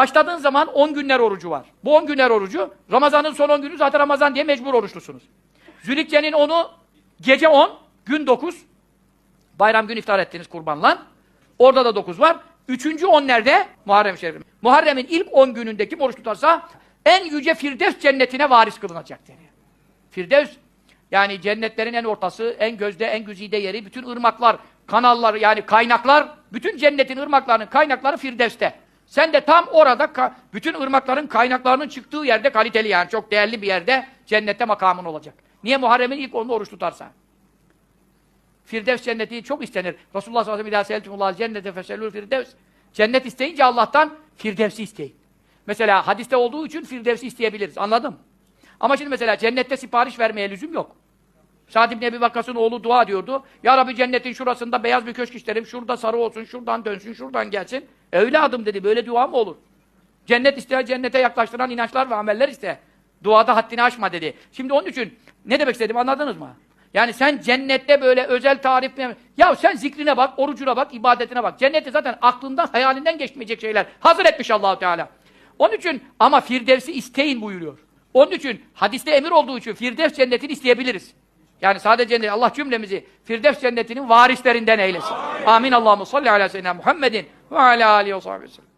Başladığın zaman 10 günler orucu var. Bu 10 günler orucu, Ramazan'ın son 10 günü zaten Ramazan diye mecbur oruçlusunuz. Zülhicce'nin 10'u gece 10, gün 9. Bayram gün iftar ettiniz kurbanla. Orada da 9 var. Üçüncü 10 nerede? Muharrem Şerif. Muharrem'in ilk 10 gününde kim oruç tutarsa en yüce Firdevs cennetine varis kılınacak deniyor. Firdevs yani cennetlerin en ortası, en gözde, en güzide yeri, bütün ırmaklar, kanallar yani kaynaklar, bütün cennetin ırmaklarının kaynakları Firdevs'te. Sen de tam orada bütün ırmakların kaynaklarının çıktığı yerde kaliteli yani çok değerli bir yerde cennette makamın olacak. Niye Muharrem'in ilk onu oruç tutarsan? Firdevs cenneti çok istenir. Resulullah sallallahu aleyhi ve sellem "Seltumullah cennete feselül firdevs. Cennet isteyince Allah'tan Firdevs'i isteyin. Mesela hadiste olduğu için Firdevs'i isteyebiliriz. Anladın mı? Ama şimdi mesela cennette sipariş vermeye lüzum yok. Sa'd ibn Ebi Vakkas'ın oğlu dua diyordu. Ya Rabbi cennetin şurasında beyaz bir köşk isterim. Şurada sarı olsun, şuradan dönsün, şuradan gelsin. Evladım dedi. Böyle dua mı olur? Cennet isteyen cennete yaklaştıran inançlar ve ameller iste. Duada haddini aşma dedi. Şimdi onun için ne demek istedim anladınız mı? Yani sen cennette böyle özel tarif? Ya sen zikrine bak, orucuna bak, ibadetine bak. Cenneti zaten aklından, hayalinden geçmeyecek şeyler hazır etmiş Allahu Teala. Onun için ama Firdevs'i isteyin buyuruyor. Onun için hadiste emir olduğu için Firdevs cennetini isteyebiliriz. Yani sadece cennet, Allah cümlemizi Firdevs cennetinin varislerinden eylesin. Amin. Amin. Allahu salli ala seyyidina Muhammedin ve ala alihi ve.